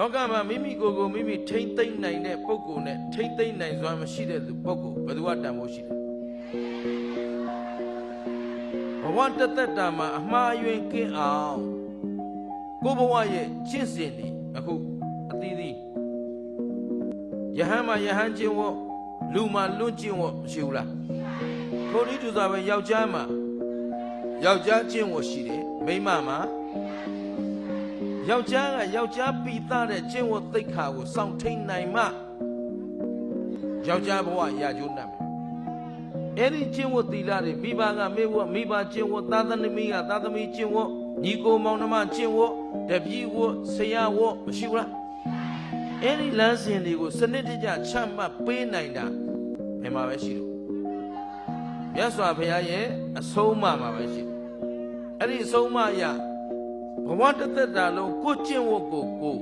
လောကမှာမိမိကိုယ်ကိုမိမိထိမ့်သိမ့်နိုင်တဲ့ပုဂ္ဂိုလ်နဲ့ထိမ့်သိမ့်နိုင်စွမ်းမရှိတဲ့သူပုဂ္ဂိုလ်ဘယ်သူကတန်ဖို့ရှိလဲဘဝတသက်တာမှာအမှားအယွင်းကင်းအောင်ကိုယ့်ဘဝရဲ့ကျင့်စဉ်တွေအခုအသီးသီးယဟန်မှာယဟန်ကျင့်ဝတ်လူမှာလွတ်ကျင့်ဝတ်မရှိဘူးလားထိုနည်းတူစွာပဲယောက်ျားမှာယောက်ျားကျင့်ဝတ်ရှိတယ်မိန်းမမှာ ယောက်ျားကယောက်ျားပိသတဲ့ကျင့်ဝတ်သိက္ခာကိုစောင့်ထိန်နိုင်မှယောက်ျားဘဝရာကျိုးနိုင်မယ်အဲ့ဒီကျင့်ဝတ်သီလတွေမိဘကမိဘမိဘကျင့်ဝတ်သာသမီကသာသမီကျင့်ဝတ်ညီကိုမောင်နှမကျင့်ဝတ်တပည့်ဝတ်ဆရာဝတ်မရှိဘူးလားအဲ့ဒီလမ်းစဉ်တွေကိုစနစ်တကျချမှတ်ပေးနိုင်တာဘယ်မှာပဲရှိလို့မြတ်စွာဘုရားရဲ့အဆုံးအမမှာပဲရှိတယ်အဲ့ဒီအဆုံးအမအရ ဘဝတစ်သက်တာလုံးကိုကျင့်ဝတ်ကိုကို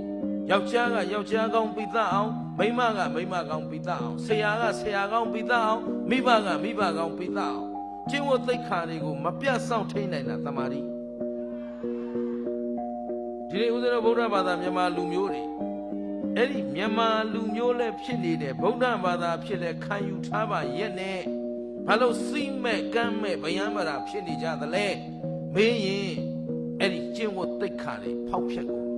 ယောက်ျားကယောက်ျားကောင်းပိသအောင်မိန်းမကမိန်းမကောင်းပိသအောင်ဆရာကဆရာကောင်းပိသအောင်မိဘကမိဘကောင်းပိသအောင်ကျင့်ဝတ်သိက္ခာတွေကိုမပြတ်စောင့်ထိန်နိုင်တာတမာရီဒီနေ့ဦးဇင်းတို့ဗုဒ္ဓဘာသာမြန်မာလူမျိုးတွေအဲ့ဒီမြန်မာလူမျိုးလည်းဖြစ်နေတဲ့ဗုဒ္ဓဘာသာဖြစ်တဲ့ခံယူထားပါရဲ့နဲ့ဘာလို့စိမ့်မဲ့ကမ်းမဲ့ဗျံမရာဖြစ်နေကြသလဲမေးရင်အဲ့ဒီကျင့် ဝတ်သိက္ခာတွေဖောက်ဖျက်ကုန်